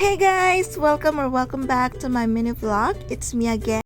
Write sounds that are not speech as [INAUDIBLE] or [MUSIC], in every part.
Hey guys! Welcome or welcome back to my mini vlog. It's me again.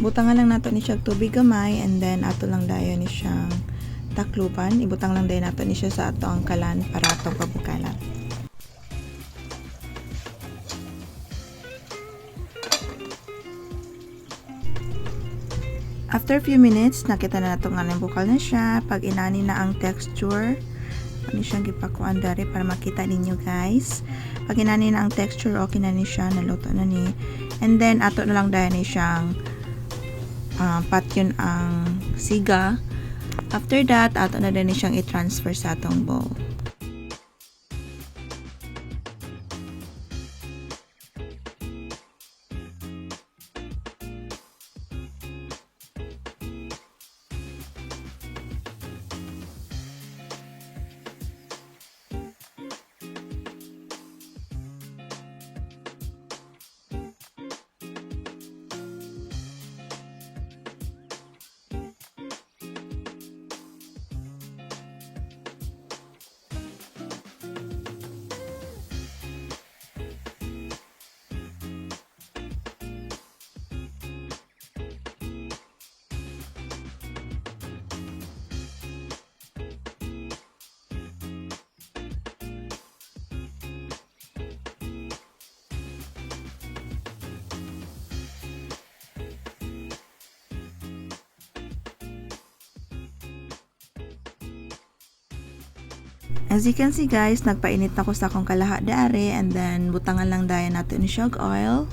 Butangan lang nato ni siya og tubig gamay and then ato lang dayon ni siyang takluban. Ibutang lang dayon nato ni siya sa ato ang kalan para atong pabukalan. After few minutes, nakita na nato nga bukal na siya. Pag inani na ang texture, ano siyang gipakuan dari para makita ninyo guys. Pag inani na ang texture, okay na ni siya, naluto na ni. And then, ato na lang dahil ni siyang uh, patyon ang siga. After that, ato na din siyang i-transfer sa atong bowl. As you can see guys, nagpainit ako sa akong kalaha dare and then butangan lang dayan natin ni shog oil.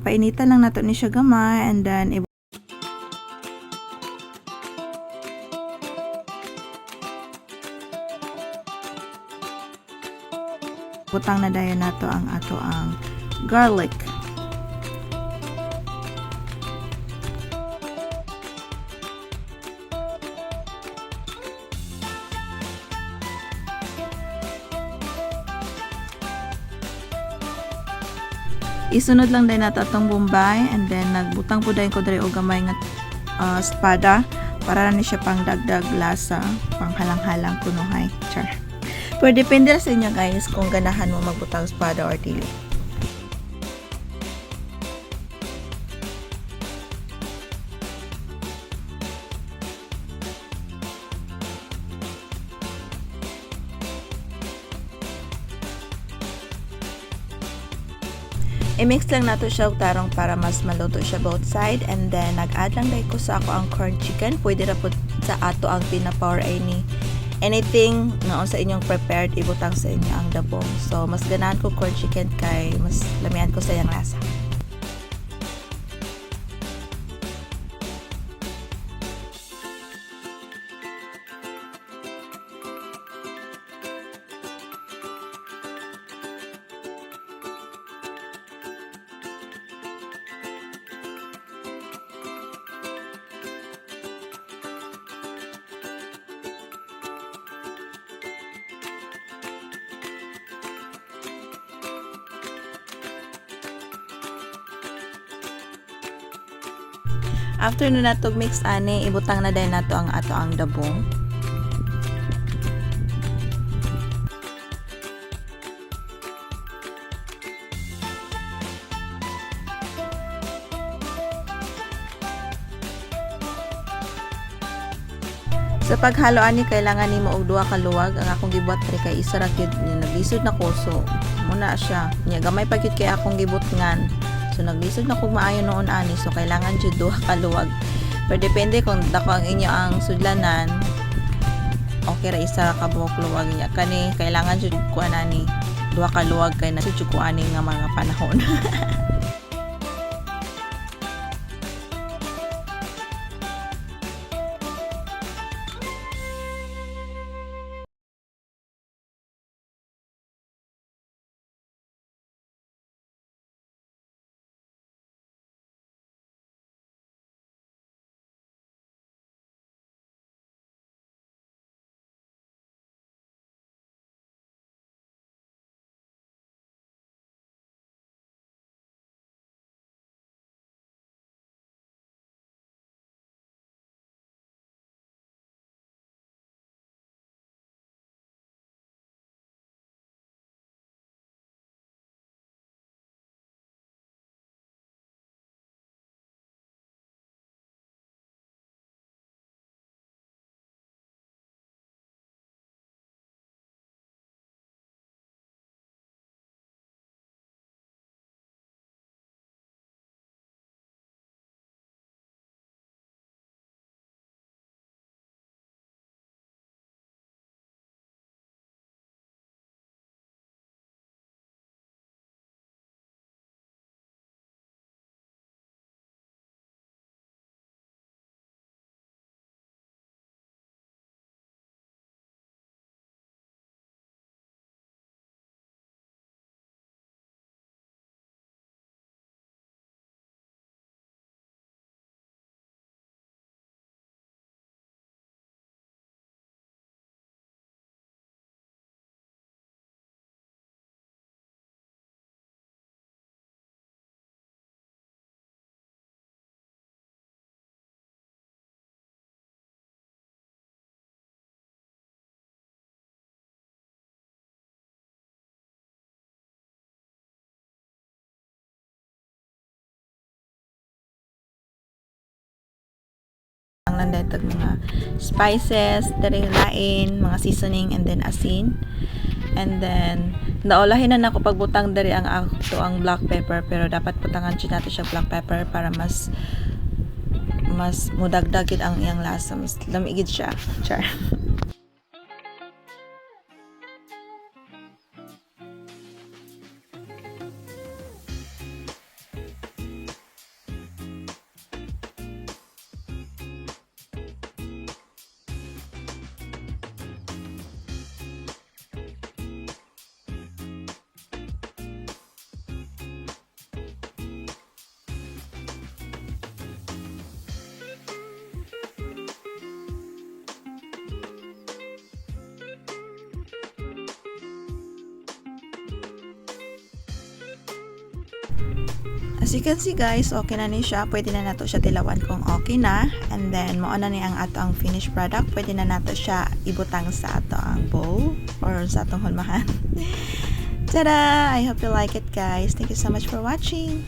Painitan lang nato ni siya gamay and then butang na dayon nato ang ato ang garlic. Isunod lang din nato atong bombay and then nagbutang po dayon ko diri og gamay nga ah, espada para ni siya pang dagdag lasa, pang halang-halang kunuhay. Char. Pero depende sa inyo guys kung ganahan mo magbutang espada or dili. I-mix lang nato siya tarong para mas maluto siya both side and then nag-add lang dahil ko sa ako ang corn chicken. Pwede ra po sa ato ang pinapower ay ni anything na sa inyong prepared ibutang sa inyo ang dabong. So mas ganahan ko corn chicken kay mas lamian ko sa iyang lasa. After na natog mix ani, ibutang na din nato ang ato ang dabong. Sa paghalo ani kailangan nimo og duha ka luwag ang akong gibot re kay isa ra gyud ni naglisod na ko so muna siya. Nya gamay pa kay akong gibutngan. So naglisod na ko maayo noon ani so kailangan jud duha ka luwag. Pero depende kung dako ang inyo ang sudlanan. Okay ra isa ka buok luwag niya. Kani kailangan jud ko ani duha ka luwag kay na jud ko ani nga mga panahon. [LAUGHS] ang nanday tag mga spices, diri lain, mga seasoning and then asin. And then naulahin na nako pagbutang diri ang ato ang black pepper pero dapat butangan jud nato siya black pepper para mas mas mudagdag gid ang iyang lasa, mas lamigid siya. Char. [LAUGHS] As you can see guys, okay na ni siya. Pwede na nato siya tilawan kung okay na. And then, mo na ni ang ato ang finished product. Pwede na nato siya ibutang sa ato ang bowl or sa atong hulmahan. [LAUGHS] Tada! I hope you like it guys. Thank you so much for watching.